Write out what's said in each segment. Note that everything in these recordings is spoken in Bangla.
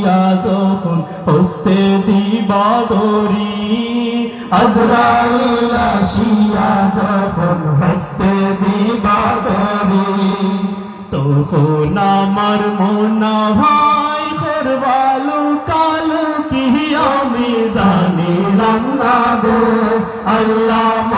আসিয়া যখন হস্তে দিবাদরি আজরাইল আসিয়া যখন হস্তে দিবাদরি তখন আমার মনা ভাই করবালু কালু কি আমি জানিলাম না গো, আল্লাহ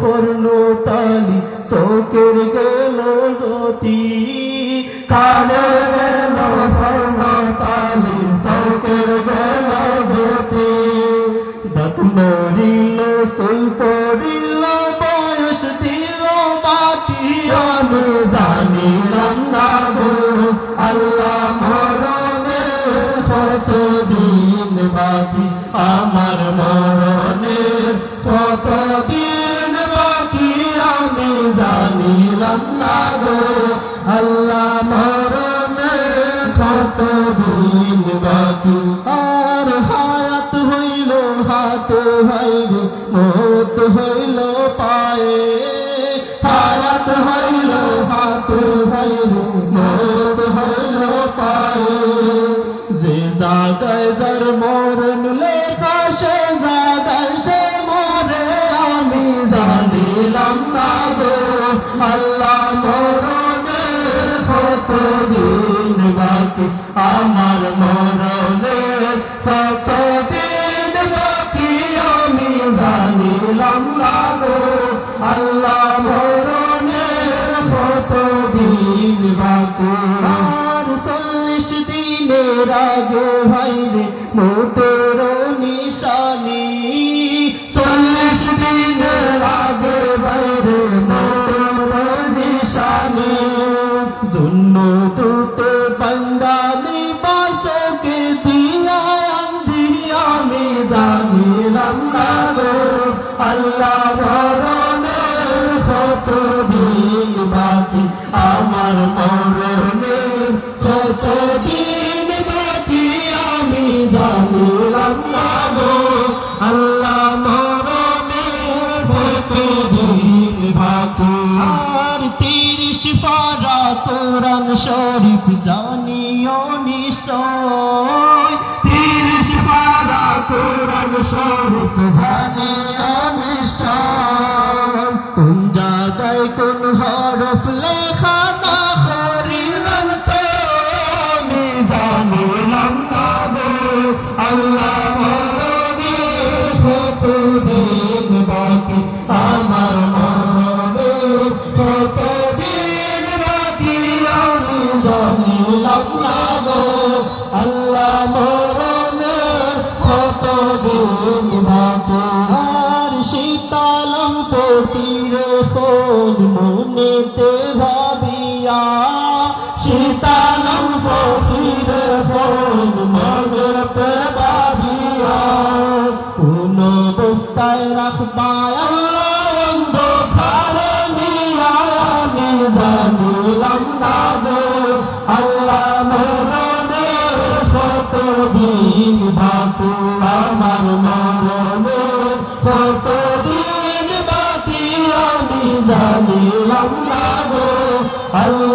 পূর্ণ তালি, চোখের গেল জ্যোতি। কানের গেল পূর্ণ তালি, চোখের গেল জ্যোতি। দাঁত মরিল সুল পড়িল, বয়স দিল বাকি। আমি জানিলাম না গো, আল্লাহ বাকি? আমার মরণের কত না গো আল্লাহ মরণের কত দিন বাকি? আর হায়াত হইল হাতে ভাইরে মত হইল পায়ে। হায়াত হইল হাতে ভাইরে মত হইল পায়ে। যে জাগায় যার আমার মরণের কত দিন বাকি আমি জানিলাম না গো। আল্লাহ মরণের কত দিন বাকি? আর চল্লিশ দিনের আগে ভাইরে মোটর নিশানি। চল্লিশ দিনের আগে ভাইরে মোটর নিশানি। আল্লাহ ভরণের কত দিন বাকি? আমার মরণের কত দিন বাকি? আমি জানিলাম না গো। আল্লাহ মরণের কত দিন বাকি? আর তিরিশ পারা কোরআন শরীফ জানিও নিশ্চয়। তিরিশ পারা কোরআন শরীফ জানিও জায়গায় কোন হরফ লেখা না করিলাম তো আমি জানিলাম না গো। আল্লাহ মরণের কত দিন বাকি? আমার গো। আল্লাহ মরণের কত দিন বাকি? অবস্থায় রাখবা অন্ধকারে নিয়া আমি জানিলাম না গো আল্লাহ মরণের কত দিন বাকি আমার মরণের কত দিন বাকি আমি জানিলাম না গো আল্লাহ